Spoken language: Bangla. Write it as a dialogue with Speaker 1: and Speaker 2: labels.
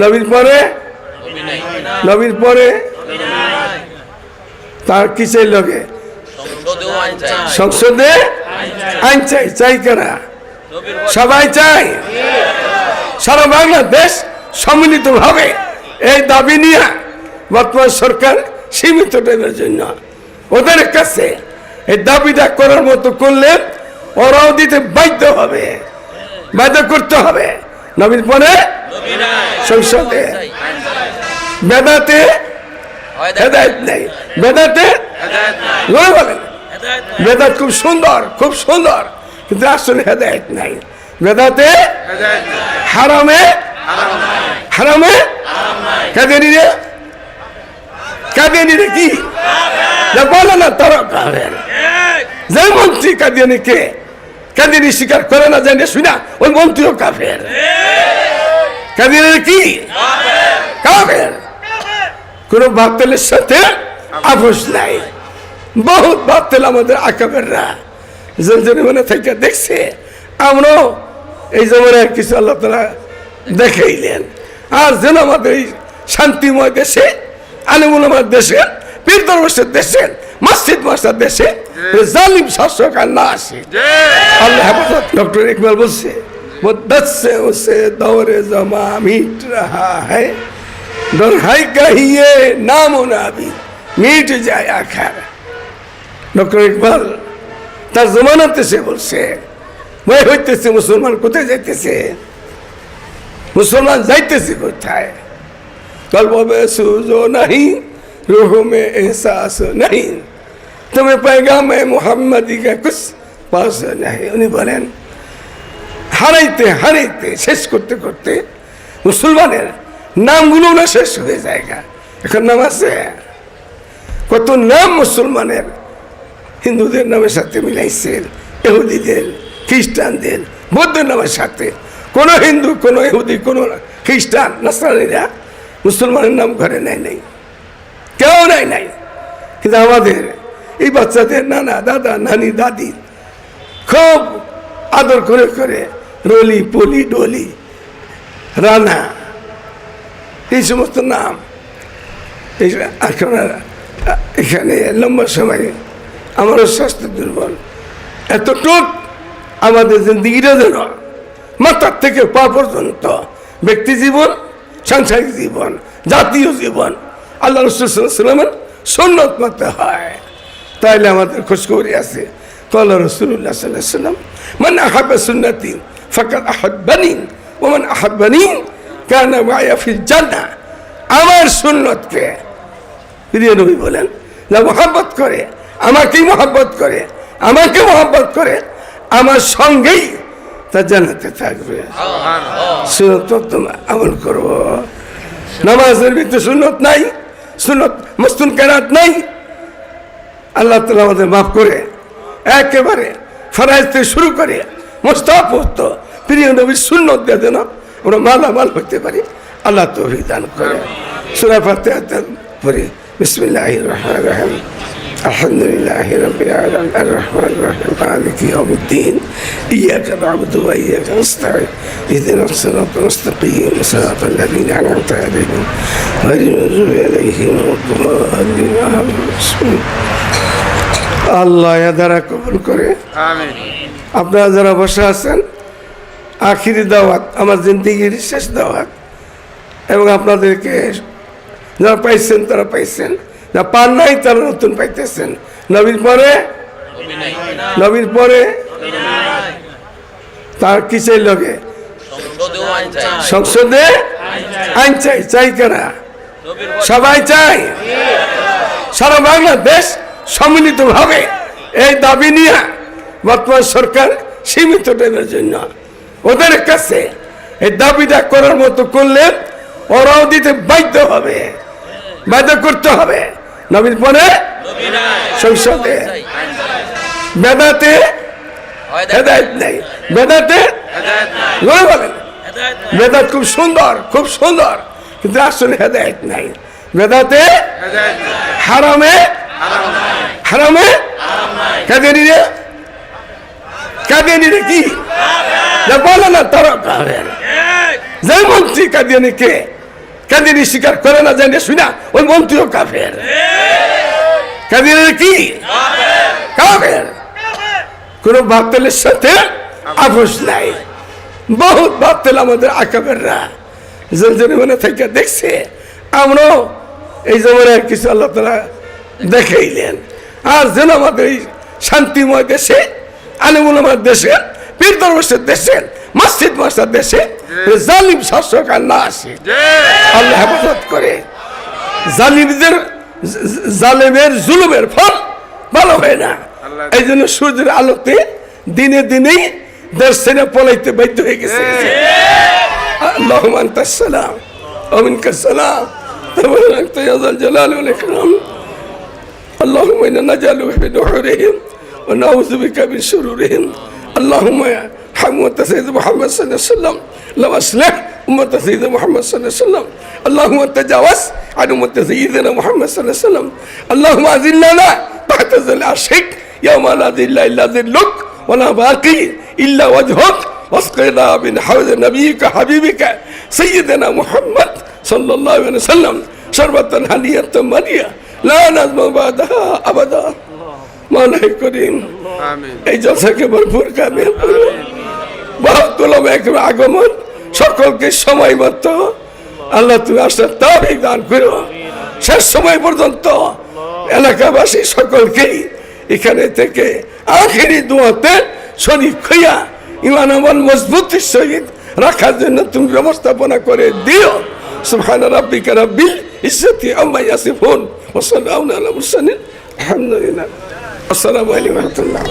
Speaker 1: নবীর পরে? নবীর পরে? তার কিসের
Speaker 2: আইন
Speaker 1: সংসদে? আইন চাই চাই কারা সবাই চাই? সারা বাংলাদেশ সম্মিলিত ভাবে এই দাবি নিয়ে বর্তমান সরকার সীমিত টাইমের জন্য ওদের কাছে এই দাবিটা করার মতো করলে ওরাও দিতে বাধ্য হবে, বাধ্য করতে হবে। নবীন পরে? সংসদে বেদাতে? হেদায়ত নেই। বেদাতে? জোরে বলেন। বেদাত খুব সুন্দর খুব সুন্দর। কিন্তু আসলে হেদায়ত নাই। বেদাতে? হারামে? হারামে কাদের রে। কাদিয়ানি রে কি? বলে না তারা কাবেন যে মন্ত্রী কাদিয়ানি কে? কাদিয়ানি স্বীকার করে না জানে শুনা ওই মন্ত্রীও কাফের। কাদিয়ানি রে কি? কাফের। কোন বাতিলের সাথে আপোষ নাই। বহুত বাতিল আমাদের আকাবেররা জনজনীমনে থেকে দেখছে, আমরাও এই জমানায় কিছু আল্লাহ তালা দেখাইলেন। আর যেন আমাদের এই শান্তিময় দেশে, আলিমুল আমার দেশে পীর দরবেশের দেশে মসজিদ মশাদ দেশে জালিম শাসক আর না আসে। আল্লাহ ডক্টর ইকবাল বলছে মুদ্দত উসে দৌরে জমা মিট রাহা হ্যায় দরহাই কাহিয়ে নাম নাবি মিট যায় আখার। ডক্টর ইকবাল তার জমানাতে সে বলছে ভয় হইতেছে মুসলমান কোথায় যাইতেছে? মুসলমান যাইতেছে কোথায়? কলব সুজো নাহি রুহ মে এহসাস নাহি। तुम्हें पैगाम मोहम्मदी का कुछ पास नहीं উনি বলেন হারাইতে হারাইতে শেষ করতে করতে মুসলমানের নামগুলো না শেষ হয়ে যায় এখন নাম আছে কত নাম মুসলমানের হিন্দুদের নামের সাথে মিলাইছেন এহুদিদের খ্রিস্টানদের বৌদ্ধের নামের সাথে কোন হিন্দু কোন ইহুদি কোন খ্রিস্টান নাসরানিরা মুসলমানের নাম ঘরে নেয় নাই কেউ নাই নাই কিন্তু আমাদের এই বাচ্চাদের নানা, দাদা, নানি, দাদি খুব আদর করে করে, রলি, পলি, ডলি, রানা, এই সমস্ত নাম। এখন এখানে লম্বা সময়ে আমারও স্বাস্থ্য দুর্বল। এতটুক আমাদের জিন্দিগিটা যেন মাথার থেকে পা পর্যন্ত ব্যক্তি জীবন, সাংসারিক জীবন, জাতীয় জীবন, আল্লাহ রসুলামের সন্ন্যত মতে হয়। তাইলে আমাদের খোঁজখবরি আছে। কল্লা রসুল্লাহ সাল্লাহ সাল্লাম মানে আহাবে সুন্নতি ফকাত আহাব্বানি ওমান আহাব্বানি কেন মায়াফিল জান্না। আমার সুন্নতকে প্রিয় নবী বলেন যা মহাব্বত করে আমাকেই মহাব্বত করে আমাকে মহাব্বত করে আমার সঙ্গেই তা জানাতে থাকবে। সুনত তোমার আমল করব নামাজের ভিতরে সুন্নত নাই সুন্নত মস্তুন কেরাত নাই আল্লাহ তালা আমাদের মাফ করে একেবারে ফরাইজ থেকে শুরু করে মোস্তাফত প্রিয় নবীর সুন্নত দিয়ে যেন আমরা মালামাল হতে পারি আল্লাহ তো দান করে সুরা ফাতে পড়ি বিসমিল্লাহ রহমান রহিম الحمد لله رب العالمين الرحمن الرحيم مالك يوم الدين إياك نعبد وإياك نستعين اهدنا الصراط المستقيم صراط الذين أنعمت عليهم غير المغضوب عليهم ولا الضالين آمين بسم الله আল্লাহ দ্বারা কবুল করে। আপনারা যারা বসে আছেন আখিরি দাওয়াত আমার জিন্দিগির শেষ দাওয়াত এবং আপনাদেরকে যারা পাইছেন তারা পাইছেন যা পান নাই তারা নতুন পাইতেছেন। নবীর পরে? নবীর পরে? তার লগে?
Speaker 2: আইন চাই
Speaker 1: সংসদে? আইন চাই। চাই কারা?
Speaker 2: নবীর
Speaker 1: সবাই চাই? সারা বাংলাদেশ? সম্মিলিত ভাবে এই দাবি নিয়ে বর্তমান সরকার সীমিত টাইমের জন্য ওদের কাছে এই দাবিটা করার মতো করলে ওরাও দিতে বাধ্য হবে। বাধ্য করতে হবে। নবীন পরে সংসদে বেদাতে হেদায়ত নেই। বেদাতে জোরে বলেন বেদাত খুব সুন্দর খুব সুন্দর, কিন্তু আসলে হেদায়ত নাই। বেদাতে হারামে হারামে? কাদেরি রে কাদিয়ানি রে কি না বলে না তারা যে মন্ত্রী কাদিয়ানি কে কাদিনী স্বীকার করে না জানে শুনা ওই মন্ত্রীও কাফের। কাদিনের কি? কাফের। কোন বাতিলের সাথে আপোষ নাই। বহুত বাতিল আমাদের আকাবেররা জলজনে মনে থেকে দেখছে। আমরাও এই জমানার কিছু আল্লাহ তারা দেখাইলেন। আর যেন আমাদের এই শান্তিময় দেশে আলিমুলামার দেশে পীর দরবেশের দেশে মসজিদ মাসার দেশে জালিম শাসক আর না আসে আল্লাহ হেফাজত করে জালিমদের জ- জালেমের জুলুমের ফল ভালো হয় না এই জন্য সূর্যের আলোতে দিনে দিনেই দেশ ছেড়ে পলাইতে বাধ্য হয়ে গেছে আল্লাহ সালাম অমিনকা সালাম تبارك يا ذا الجلال والإكرام اللهم إنا نجعلك في نحورهم ونعوذ بك من شرورهم اللهم يا حموة سيد محمد صلى الله عليه وسلم لو أصلح أمة سيدنا محمد صلى الله عليه وسلم اللهم تجاوز عن أمة سيدنا محمد صلى الله عليه وسلم اللهم أذلنا تحت ظل عرشك يوم لا ذل إلا ذلك ولا باقي إلا وجهك واسقنا من حوض نبيك حبيبك سيدنا محمد صلى الله عليه وسلم شربة هنية مرية করিম। এই আগমন। সকলকে সময় মতো আল্লাহ তুমি আসার তাবিক দান করো। শেষ সময় পর্যন্ত এলাকাবাসী সকলকেই এখানে থেকে আখেরি দুয়াতে শরীফ খুঁয়া ইমান আমল মজবুতির সহিত রাখার জন্য তুমি ব্যবস্থাপনা করে দিও। সুখান রাব্বিকা রাব্বিল عزتي عما يصفون وصلى على المرسلين الحمد لله. السلام عليكم ورحمة الله.